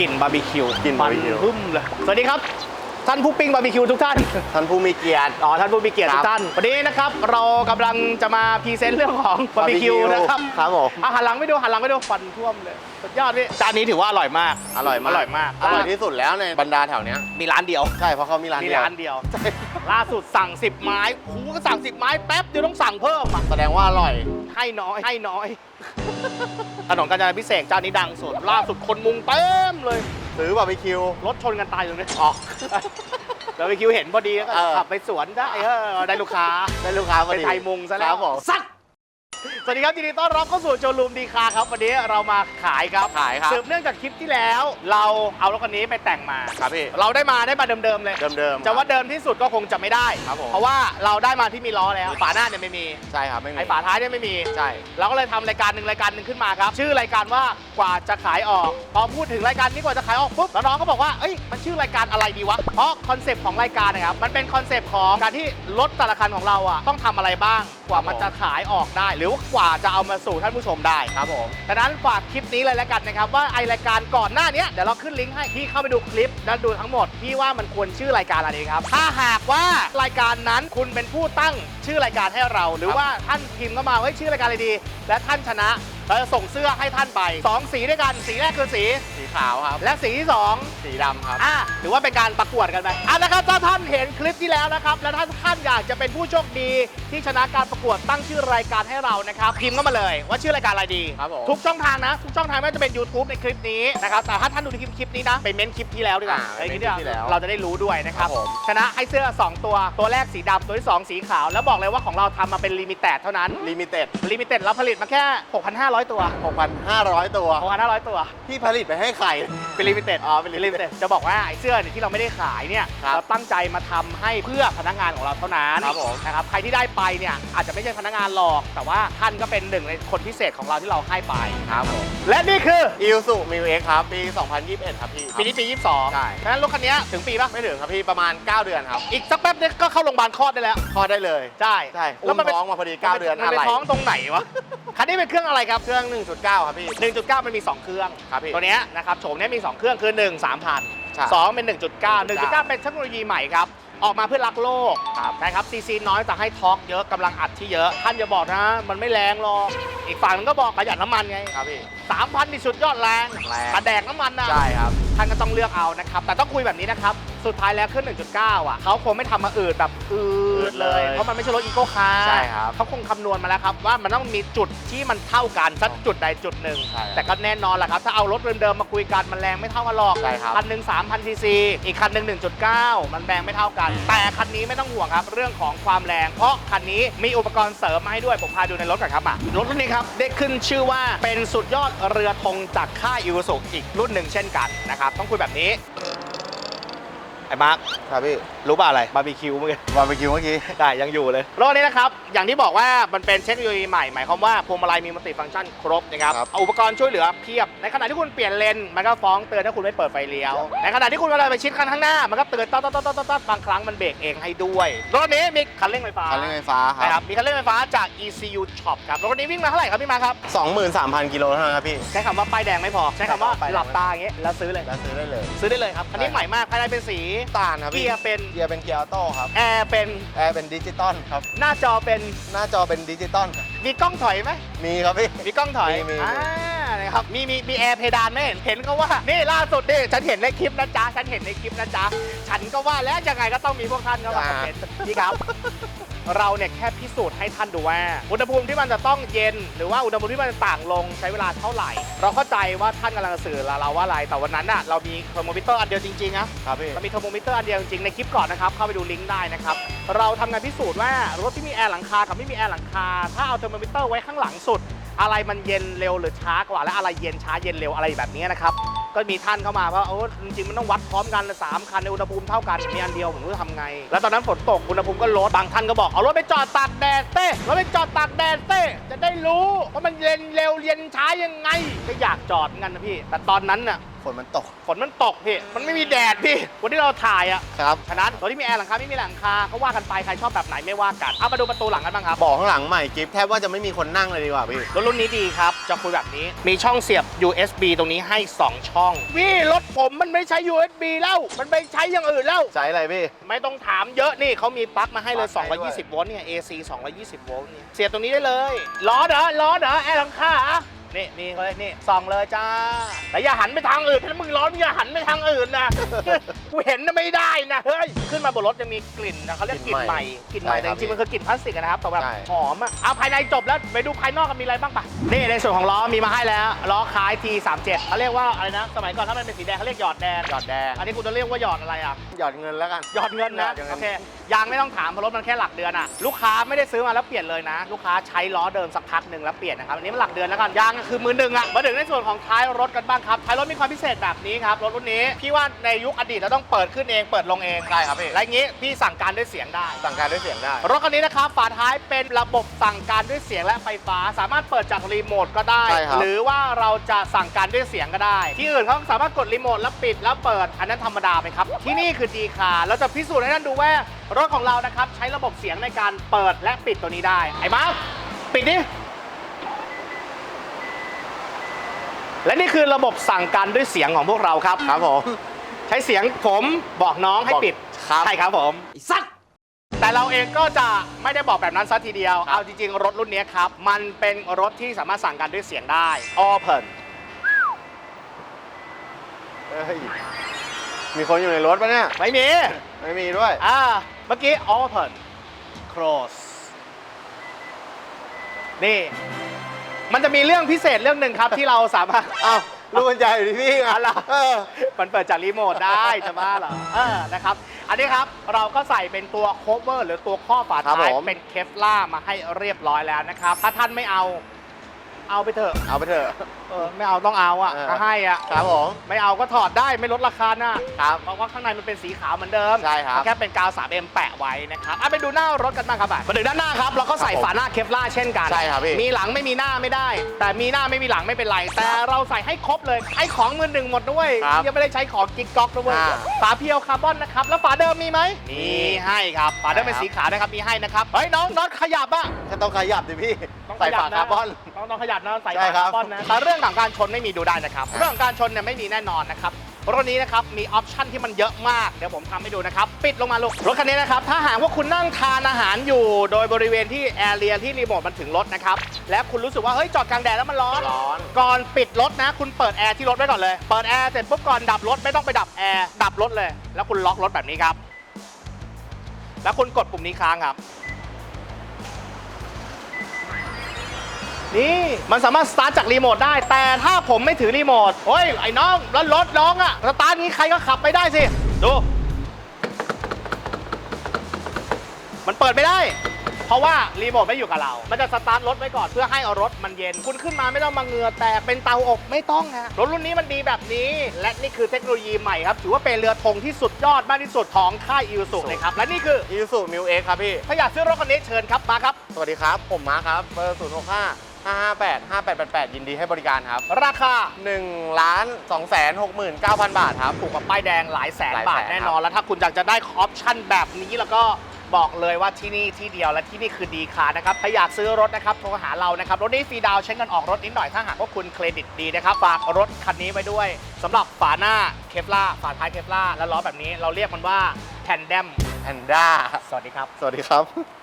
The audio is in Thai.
กลิ่นบาร์บีคิวกลิ่นบาร์บีคิว มันหึ่มเลยสวัสดีครับ ท่านผู้ปิ้งบาร์บีคิวทุกท่าน ท่านผู้มีเกียรติ อ๋อ ท่านผู้มีเกียรติครัทุบกท่าน วันนี้นะครับ เรากำลังจะมาพรีเซนต์เรื่องของบาร์บีคิว barbecue นะครับครับผม อะหันหลังไม่ดูหันหลังไม่ดูฟันท่วมเลยสุดยอดพี่จานนี้ถือว่าอร่อยมาก อร่อยมากอร่อยมาก อร่อยที่สุดแล้วในบรรดาแถวเนี้ยมีร้านเดียว ใช่เพราะเขามีร้านมีเดียวร้านเดียว ล่าสุดสั่ง 10 ไม้โอ้โหก็สั่ง 10 ไม้แป๊บเดียวต้องสั่งเพิ่มอะ แสดงว่าอร่อย ให้น้อยให้น้อย ถนนกาญจนาพิเศษกเจ้านี้ดังสุดล่าสุดคนมุงเต็มเลย ซื้อบาร์บีคิว รถชนกันตายอยู่ตรงนี้ออกแล้วไปคิวเห็นพอดีก็เออขับไปสวนได้เออได้ลูกค้าได้ลูกค้าพอไปดีไทยมุงซะคแล้รัวบผม สัตว์ สวัสดีครับยินดีต้อนรับเข้าสู่โชว์รูมดีคาครับ วันนี้เรามาขายครับขายครับสืบเนื่องจากคลิปที่แล้ว เราเอารถคันนี้ไปแต่งมา ครับพี่ เราได้มาได้มาเดิมๆเลย เดิมๆจะว่าเดิมที่สุดก็คงจะไม่ได้ ครับผม เพราะว่าเราได้มาที่มีล้อแล้ว ฝาหน้าเนี่ยไม่มี ใช่ครับไม่มี ไอ้ฝาท้ายเนี่ยไม่มี ใช่ เราก็เลยทำรายการหนึ่งรายการหนึ่งขึ้นมาครับ ชื่อรายการว่ากว่าจะขายออก พอพูดถึงรายการนี้กว่าจะขายออกปุ๊บแล้วน้องก็บอกว่าเอ้ย มันชื่อรายการอะไรดีวะ เพราะคอนเซปต์ของรายการนะครับ มันเป็นคอนเซปต์ของการที่รถแต่ละคันของเราอะต้องทำอะไรบ้าง กว่ามันจะขายออกได้หรือว่ากว่าจะเอามาสู่ท่านผู้ชมได้ครับผมดังนั้นฝากคลิปนี้เลยแล้วกันนะครับ ว่าไอรายการก่อนหน้านี้เดี๋ยวเราขึ้นลิงก์ให้พี่เข้าไปดูคลิปแล้วดูทั้งหมดพี่ว่ามันควรชื่อรายการอะไรดีครับ ถ้าหากว่ารายการนั้นคุณเป็นผู้ตั้งชื่อรายการให้เรา หรือว่าท่านพิมพ์เข้ามาว่าชื่อรายการอะไรดี และท่านชนะ เราจะส่งเสื้อให้ท่านไปสองสีด้วยกัน สีแรกคือสีสีขาวครับ และสีที่สองสีดำครับอะถือว่าเป็นการประกวดกันไปอะนะครับถ้าท่านเห็นคลิปที่แล้วนะครับ แล้วถ้าท่านอยากจะเป็นผู้โชคดีที่ชนะการประกวดตั้งชื่อรายการให้เรานะครับพิมพ์เข้ามาเลยว่าชื่อรายการอะไรดีครับผมทุกช่องทางนะ ทุกช่องทางไม่ว่าจะเป็น YouTube ในคลิปนี้นะครับแต่ถ้าท่านดูในคลิปคลิปนี้นะไปเม้นคลิปที่แล้วดีกว่าอ่าไอ้ไปเม้นที่คลิปที่แล้วเราจะได้รู้ด้วยนะครับครับผม ชนะให้เสื้อ2ตัวตัวแรกสีดำตัวที่2สีขาวแล้วบอกเลยว่าของเราทำมาเป็นลิมิเต็ดเท่านั้นลิมิเต็ดลิมิเต็ดเราผลิตมาแค่ 6,500ตัว 6,500 ตัว 6,500 ตัวพี่ผลิตไปให้ใคร เป็นลิมิเต็ดอ๋อเป็น limited จะบอกว่าไอ้เสื้อเนี่ยที่เราไม่ได้ขายเนี่ยครับเราตั้งใจมาทำให้เพื่อพนักงานของเราเท่านั้นครับผม นะครับใครที่ได้ไปเนี่ยอาจจะไม่ใช่พนักงานหรอก แต่ว่าท่านก็เป็นหนึ่งในคนพิเศษของเราที่เราให้ไป ครับผมและนี่คืออิลสุมิวเอ็กครับ ปี 2021 ครับพี่ ปีนี้ปี 22ใช่ฉะนั้นรถคันนี้ถึงปีปะไม่ถึงครับพี่ประมาณ 9 เดือนครับอีกสักแป๊บเดียวก็เข้าโรงพยาบาลคลอดได้แล้วพอได้เลย ใช่ใช่แล้อุ้วมมันเป็นท้องมาพอดี 9 เดือนมันอะเป็นไรท้องตรงไหนวะคันนี้เป็นเครื่องอะไรครับเครื่อง 1.9 ครับพี่ 1.9 มันมี 2 เครื่องครับพี่ตัวเนี้ยนะครับโฉมเนี้ยมี 2 เครื่องคือ1 3,000ใช่2เป็น 1.9 1.9 เป็นเทคโนโลยีใหม่ครับ ออกมาเพื่อรักโลกครับนะครับซีซีน้อยแต่ให้ทอร์กเยอะกำลังอัดที่เยอะ ท่านอย่าบอกนะ มันไม่แรงหรอกอีกฝั่งนึงก็บอกประหยัดน้ำมันไงครับพี่ 3,000นี่สุดยอดแรงแรง กระแดกน้ำมันนะ ใช่ครับ ท่านก็ต้องเลือกเอานะครับ แต่ต้องคุยแบบนี้นะครับ สุดท้ายแล้วเครื่อง1.9 อะเขาคงไม่ทำมาอืดแบบอืดเลยเลย เพราะมันไม่ใช่รถอีโก้คาร์ใช่ครับเขาคงคำนวณมาแล้วครับ ว่ามันต้องมีจุดที่มันเท่ากันสักจุดใดจุดหนึ่ง ใช่ครับแต่ก็แน่นอนแหละครับ ถ้าเอารถเดิมๆมาคุยกันมันแรงไม่เท่ากันหรอกใช่ครับ คันหนึ่ง3,000ซีซีอีกคันหนึ่ง1.9 มันแรงไม่เท่ากัน แต่คันนี้ไม่ต้องห่วงครับ เรื่องของความแรง เพราะคันนี้มีอุปกรณ์เสริมมาให้ด้วยผมพาดูในรถก่อนครับอะรถรุ่นนี้ครับได้ขึ้นชื่อว่าเป็นสุดยอดเรือธงจากค่ายอิวสุอีกรุ่นหนึ่งเช่นกันนะครับต้องคุยแบบนี้ ไอ้มาร์คครับพี่รู้ป่ะอะไรบาร์บีคิวเมื่อกี้บาร์บีคิวเมื่อกี้ ได้ยังอยู่เลยรถนี้นะครับ อย่างที่บอกว่ามันเป็นเทคโนโลยีใหม่ หมายความว่าพวงมาลัยมีมัลติฟังก์ชันครบนะครับครับ เอาอุปกรณ์ช่วยเหลือเพียบ ในขณะที่คุณเปลี่ยนเลนมันก็ฟ้องเตือนถ้าคุณไม่เปิดไฟเลี้ยว ในขณะที่คุณเวลาไปชิดคันข้างหน้า มันก็เตือนต๊อดต๊อดต๊อดต๊อดต๊อดบางครั้งมันเบรกเองให้ด้วยรถนี้มีคันเร่งไฟฟ้าคันเร่งไฟฟ้าคนะครัรับบมีคันเร่งไฟฟ้าจาก ECU Shop ครับรถนี้วิ่งมาเท่าไหร่ครับพี่มาครับบ23,000กิโลเท่านั้นครับพี่ ใช้คำว่าป้ายแดงไม่พอใช้คำว่าป้ายแดงหลับตาอย่างเงี้ยแล้วซื้อเลย แล้วซื้อได้เลย ซื้อได้เลยครับคันนี้ใหม่มากภายในเป็นสีตาลครับพี่เกียร์เป็น เกียร์เป็นเกียร์ออโต้ครับ แอร์เป็น แอร์เป็นดิจิตอลครับ หน้าจอเป็น หน้าจอเป็นดิจิตอลมีกล้องถอยไหม มีครับพี่ มีกล้องถอย มีมี อ่านะครับ มีมีมีแอร์เพดานไหมเห็นเห็นเขาว่า นี่ล่าสุดนี่ฉันเห็นในคลิปนะจ๊ะ ฉันเห็นในคลิปนะจ๊ะ ฉันก็ว่าแล้วยังไงก็ต้องมีพวกท่านเข้ามาคอมเมนต์พี่ครับ เราเนี่ยแค่พิสูจน์ให้ท่านดูว่า อุณหภูมิที่มันจะต้องเย็น หรือว่าอุณหภูมิที่มันจะต่างลงใช้เวลาเท่าไหร่ เราเข้าใจว่าท่านกำลังสื่อเราว่าอะไร แต่วันนั้นน่ะเรามีเทอร์โมมิเตอร์อันเดียวจริงๆนะครับพี่เรามีเทอร์โมมิเตอร์อันเดียวจริงๆในคลิปก่อนนะครับเข้าไปดูลิงก์ได้นะครับเราทำงานพิสูจน์ว่ารถที่มีแอร์หลังคากับไม่มีแอร์หลังคาถ้าเอาเทอร์โมมิเตอร์ไว้ข้างหลังสุดอะไรมันเย็นเร็วหรือช้ากว่าและอะไรเย็นช้าเย็นเร็วอะไรแบบนี้นะครับ ก็มีท่านเข้ามาว่าโอ้จริงๆมันต้องวัดพร้อมกันสามคันในอุณหภูมิเท่ากันมีอันเดียวผมรู้จะทำไง แล้วตอนนั้นฝนตกอุณหภูมิก็ลดบางท่านก็บอกเอารถไปจอดตากแดดเต้รถไปจอดตากแดดเต้จะได้รู้ว่ามันเย็นเร็วเย็นช้ายังไงก็อยากจอดเหมือนกันนะพี่ แต่ตอนนั้นน่ะฝนมันตก ฝนมันตกพี่ มันไม่มีแดดพี่ วันที่เราถ่ายอะครับ ฉะนั้นรถที่มีแอร์หลังคาไม่มีหลังคาก็ว่ากันไป ใครชอบแบบไหนไม่ว่ากัน เอามาดูประตูหลังกันบ้างครับเบอกข้างหลังใหม่กิฟแทบว่าจะไม่มีคนนั่งเลยดีกว่าพี่ รถรุ่นนี้ดีครับ จะคุยแบบนี้ มีช่องเสียบ USB ตรงนี้ให้ 2 ช่องวี่รถผมมันไม่ใช้ USB แล้ว มันไปใช้อย่างอื่นแล้ว ใช้อะไรพี่ ไม่ต้องถามเยอะนี่เขามีปลั๊กมาให้เลย ปลั๊กให้ด้วย 220 โวลต์เนี่ย AC 220 โวลต์เนี่ยเสียบตรงนี้ได้เลย ล้อเหรอล้อเหรอแอร์หลังคาเหรอ นี่นี่เขาเลยนี่ส่องเลยจ้า แต่อย่าหันไปทางอื่นถ้ามึงร้อนมึงอย่าหันไปทางอื่นนะ กูเห็นนะไม่ได้นะเฮ้ยขึ้นมาบนรถจะมีกลิ่นนะเขาเรียกกลิ่นใหม่กลิ่นใหม่แต่จริงๆมันคือกลิ่นพลาสติกอะนะครับแต่แบบใช่ หอมอะเอาภายในจบแล้วไปดูภายนอกกันมีอะไรบ้างปะนี่ในส่วนของล้อมีมาให้แล้วล้อคล้าย T37 เขาเรียกว่าอะไรนะ สมัยก่อนถ้ามันเป็นสีแดงเขาเรียกหยอดแดงหยอดแดง อันนี้กูจะเรียกว่าหยอดอะไรอะหยอดเงินแล้วกัน หยอดเงินนะหยอดเงิน โอเคยางไม่ต้องถามเพราะรถมันแค่หลักเดือนอะลูกค้าไม่ได้ซื้อมาแล้วเปลี่ยนเลยนะ ลูกค้าใช้ล้อเดิมสักพักหนึ่งแล้วเปลี่ยนนะครับอันนี้มันหลักเดือนแล้วกันยางก็คือมือหนึ่งอะมาถึงในส่วนของท้ายรถกันบ้างครับ ท้ายรถมีความพิเศษแบบนี้ครับ รถรุ่นนี้ พี่ว่าในยุคอดีตเราต้องเปิดขึ้นเอง เปิดลงเอง ได้ครับพี่ และอย่างงี้พี่สั่งการด้วยเสียงได้ สั่งการด้วยเสียงได้ รถคันนี้นะครับ ฝาท้ายเป็นระบบสั่งการด้วยเสียงและไฟฟ้า สามารถเปิดจากรีโมทก็ได้ ใช่ครับ หรือว่าเราจะสั่งการด้วยเสียงก็ได้ ที่อื่นเขาสามารถกดรีโมทแล้วปิดแล้วเปิด อันนั้นธรรมดาไปครับ ที่นี่คือดีคาเราจะพิสูจน์ให้ท่านดูว่ารถของเรานะครับใช้ระบบเสียงในการเปิดและปิดตัวนี้ได้ ไอ้มาปิดดิ และนี่คือระบบสั่งการด้วยเสียงของพวกเราครับครับผมใช้เสียงผมบอกน้องให้บอกปิดครับใช่ครับผมสัตว์แต่เราเองก็จะไม่ได้บอกแบบนั้นซะทีเดียวครับเอาจริงๆ รถรุ่นนี้ครับ มันเป็นรถที่สามารถสั่งการด้วยเสียงได้ Open เฮ้ยมีคนอยู่ในรถปะเนี่ย ไม่มี ไม่มีด้วย อ่า เมื่อกี้ Open Close นี่ มันจะมีเรื่องพิเศษเรื่องหนึ่งครับที่เราสามารถ อ้าวลูกกุญแจอยู่ที่พี่อ๋อเหรอเออ มันเปิดจากรีโมทได้ จะบ้าเหรอเออนะครับ อันนี้ครับเราก็ใส่เป็นตัวโคเวอร์ หรือตัวข้อฝาครับท้ายผม เป็นเคฟล่ามาให้เรียบร้อยแล้วนะครับ ถ้าท่านไม่เอา เอาไปเถอะเอาไปเถอะ เออไม่เอาต้องเอาอะเออถ้าให้อะครับผม ไม่เอาก็ถอดได้ไม่ลดราคานะครับ เพราะว่าข้างในมันเป็นสีขาวเหมือนเดิมใช่ครับมันแค่เป็นกาว 3M แปะไว้นะครับอะไปดูหน้ารถกันบ้างครับอะมาถึงด้านหน้าครับเราก็ใส่ครับผมฝาหน้าเคฟล่าเช่นกัน ใช่ครับพี่ มีหลังไม่มีหน้าไม่ได้ แต่มีหน้าไม่มีหลังไม่เป็นไร แต่เราใส่ให้ครบเลยไอ้ของมือหนึ่งหมดด้วยครับยังไม่ได้ใช้ของกิ๊กก๊อกด้วยอ่าฝาเพียวคาร์บอนนะครับแล้วฝาเดิมมีไหมมีมีให้ครับฝาเดิมเป็นใช่ครับ สีขาวนะครับมีให้นะครับเฮ้ยน้องน็อตขยับอะถ้าต้องขยับดิพี่ ต้องใส่ขยัฝานะ คาร์บอน ต้องต้องขยับนะใส่ใช่ฝาครัคาบร์บอนนะแต่เรื่องของการชนไม่มีดูได้นะครับ เรื่องของการชนเนี่ยไม่มีแน่นอนนะครับ รถนี้นะครับมีออปชันที่มันเยอะมาก เดี๋ยวผมทำให้ดูนะครับ ปิดลงมาลูก รถคันนี้นะครับ ถ้าหากว่าคุณนั่งทานอาหารอยู่ โดยบริเวณที่แอร์เรียที่รีโมทมันถึงรถนะครับ และคุณรู้สึกว่าเฮ้ยจอดกลางแดดแล้วมันร้อน ร้อน ก่อนปิดรถนะ คุณเปิดแอร์ที่รถไว้ก่อนเลย เปิดแอร์เสร็จปุ๊บก่อนดับรถไม่ต้องไปดับแอร์ดับรถเลย แล้วคุณล็อกรถแบบนี้ครับ แล้วคุณกดปุ่มนี้ค้างครับ นี่มันสามารถสตาร์ทจากรีโมทได้ แต่ถ้าผมไม่ถือรีโมทเฮ้ย ไอ้น้องแล้วรถน้องอะสตาร์ทนี้ใครก็ขับไปได้สิ ดู มันเปิดไม่ได้ เพราะว่ารีโมทไม่อยู่กับเรา มันจะสตาร์ทรถไว้ก่อนเพื่อให้เอารถมันเย็น คุณขึ้นมาไม่ต้องมาเหงื่อแตกเป็นเตาอบไม่ต้องฮะรถรุ่นนี้มันดีแบบนี้ และนี่คือเทคโนโลยีใหม่ครับ ถือว่าเป็นเรือธงที่สุดยอดมากที่สุดของค่ายอิวสุเลยครับ และนี่คืออีซูมิวเอ็กครับพี่ ถ้าอยากซื้อรถคันนี้เชิญครับมาครับ สวัสดีครับ ผมมาร์คครับเบอร์0 6 5 5 5 8 5 8 8 8 ยินดีให้บริการครับราคา 1ล้าน2แสน69,000 บาทครับ ถูกกว่าป้ายแดงหลายแสนหลายบาทแสนแน่นอนแล้วถ้าคุณอยากจะได้ออปชั่นแบบนี้แล้วก็บอกเลยว่าที่นี่ที่เดียวและที่นี่คือดีคาร์นะครับถ้าอยากซื้อรถนะครับโทรหาเรานะครับ รถนี้ฟรีดาวน์ใช้เงินออกรถนิดหน่อยถ้าหากว่าคุณเครดิตดีนะครับฝากรถคันนี้ไว้ด้วยสำหรับฝาหน้าเคฟล่าฝาท้ายเคฟล่าและล้อแบบนี้เราเรียกมันว่าแทนเดมแพนด้า สวัสดีครับ สวัสดีครับ